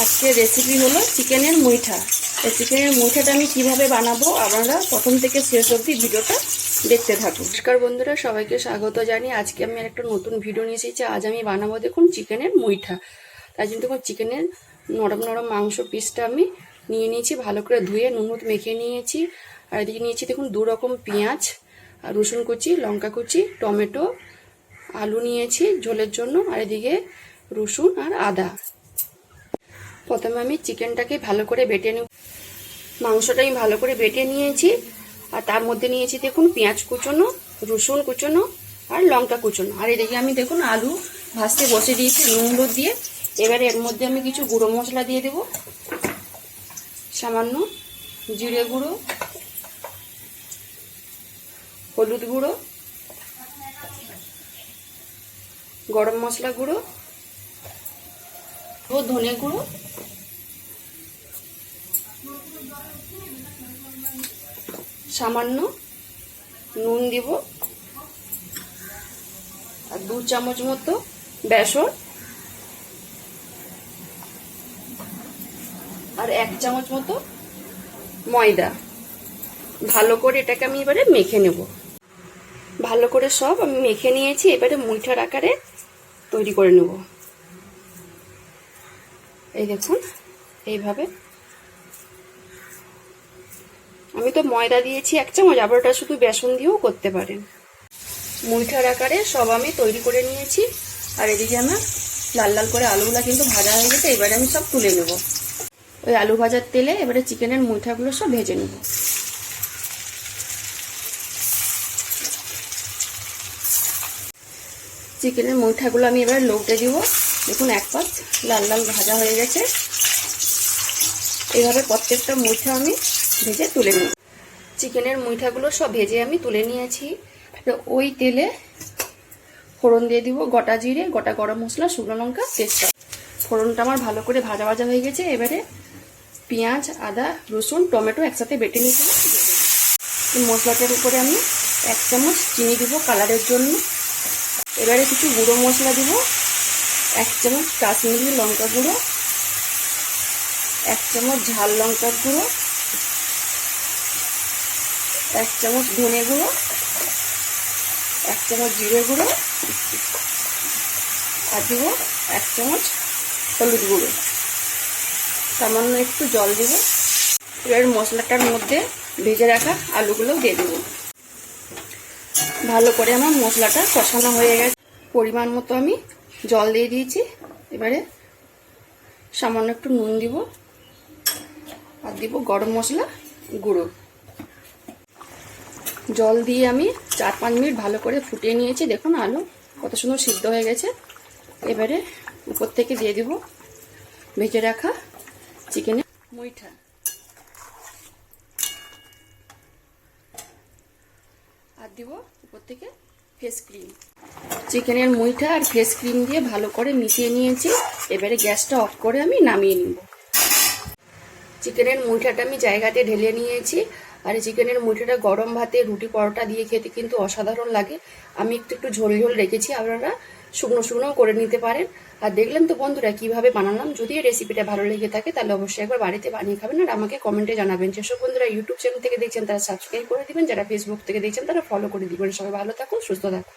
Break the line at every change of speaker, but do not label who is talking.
আজকের রেসিপি হলো চিকেনের মুইঠা। এই চিকেনের মুইঠাটা আমি কীভাবে বানাবো আপনারা প্রথম থেকে শেষ অবধি ভিডিওটা দেখতে থাকুন। নমস্কার বন্ধুরা, সবাইকে স্বাগত জানি আজকে আমি একটা নতুন ভিডিও নিয়ে এসেছি। আজ আমি বানাবো দেখুন চিকেনের মুইঠা। তাই জন্য দেখুন চিকেনের নরম নরম মাংস পিসটা আমি নিয়ে নিয়েছি, ভালো করে ধুয়ে নুন হলুদ মেখে নিয়েছি। আর এদিকে নিয়েছি দেখুন দু রকম পেঁয়াজ, আর রসুন কুচি, লঙ্কা কুচি, টমেটো, আলু নিয়েছি ঝোলের জন্য। আর এদিকে রসুন আর আদা। প্রথমে আমি চিকেনটাকে ভালো করে বেটে নেব। মাংসটা আমি ভালো করে বেটে নিয়েছি। আর তার মধ্যে নিয়েছি দেখুন পেঁয়াজ কুচোনো, রসুন কুচোনো আর লঙ্কা কুচোনো। আর এদিকে আমি দেখুন আলু ভাজতে বসে দিয়েছি নুন হলুদ দিয়ে। এবারে এর মধ্যে আমি কিছু গুঁড়ো মশলা দিয়ে দেব। সামান্য জিরে গুঁড়ো, হলুদ গুঁড়ো, গরম মশলা গুঁড়ো ও ধনে গুঁড়ো। সামান্য নুন দিব। আর দু চামচ মতো বেসন। আর এক চামচ মতো ময়দা। ভালো করে এটাকে আমি এবারে মেখে নেব। ভালো করে সব আমি মেখে নিয়েছি, এবারে মুইঠার আকারে তৈরি করে নেব। এই দেখুন, এইভাবে। আমি তো ময়দা দিয়েছি এক চামচ, আবার ওটা শুধু বেসন দিয়েও করতে পারেন। মুইঠার আকারে সব আমি তৈরি করে নিয়েছি। আর এদিকে আমার লাল লাল করে আলুগুলো কিন্তু ভাজা হয়ে গেছে, এবারে আমি সব তুলে নেব। ওই আলু ভাজার তেলে এবারে চিকেনের মুইঠাগুলো সব ভেজে নেব। চিকেনের মুইঠাগুলো আমি এবারে লোকটে দিব। দেখুন, এক পাশ লাল লাল ভাজা হয়ে গেছে। এইভাবে প্রত্যেকটা মুইঠা আমি ভেজে তুলে নিই। চিকেনের মুইঠাগুলো সব ভেজে আমি তুলে নিয়েছি। ওই তেলে ফোড়ন দিয়ে দিব গোটা জিরে, গোটা গরম মশলা, শুকনো লঙ্কা, তেজপাতা। ফোড়নটা আমার ভালো করে ভাজা ভাজা হয়ে গেছে। এবারে পেঁয়াজ, আদা, রসুন, টমেটো একসাথে বেটে নিয়েছিলাম মশলাটার উপরে আমি এক চামচ চিনি দিব কালারের জন্য। এবারে কিছু গুঁড়ো মশলা দিব। এক চামচ কাশ্মীরি লঙ্কা গুঁড়ো, এক চামচ ঝাল লঙ্কার গুঁড়ো, এক চামচ ধনে গুঁড়ো, এক চামচ জিরে গুঁড়ো, আর দিব এক চামচ হলুদ গুঁড়ো। সামান্য একটু জল দিব। এবার মশলাটার মধ্যে ভেজে রাখা আলুগুলো দিয়ে দেবো। ভালো করে আমার মশলাটা কষানো হয়ে গেছে। পরিমাণ মতো আমি জল দিয়ে দিয়েছি। এবারে সামান্য একটু নুন দিব আর দিব গরম মশলা গুঁড়ো। জল দিয়ে আমি চার পাঁচ মিনিট ভালো করে ফুটিয়ে নিয়েছি। দেখুন আলু কত সুন্দর সিদ্ধ হয়ে গেছে। এবারে উপর থেকে দিয়ে দিব ভেজে রাখা চিকেনের মুইঠা আর দিব উপর থেকে ফেস ক্রিম। চিকেনের মুইঠা আর ফেস ক্রিম দিয়ে ভালো করে মিশিয়ে নিয়েছি। এবারে গ্যাসটা অফ করে আমি নামিয়ে নিব। চিকেনের মুইঠাটা আমি জায়গাতে ঢেলে নিয়েছি। আর চিকেনের মুইঠাটা গরম ভাতে রুটি পরোটা দিয়ে খেতে কিন্তু অসাধারণ লাগে। আমি একটু একটু ঝোল ঝোল রেখেছি, আপনারা শুকনো শুকনো করে নিতে পারেন। আর দেখলেন তো বন্ধুরা, কীভাবে বানালাম। যদি রেসিপিটা ভালো লেগে থাকে, তাহলে অবশ্যই একবার বাড়িতে বানিয়ে খাবেন আর আমাকে কমেন্টে জানাবেন। যেসব বন্ধুরা ইউটিউব চ্যানেল থেকে দেখছেন, তারা সাবস্ক্রাইব করে দিবেন। যারা ফেসবুক থেকে দেখছেন, তারা ফলো করে দিবেন। সবাই ভালো থাকুন, সুস্থ থাকুন।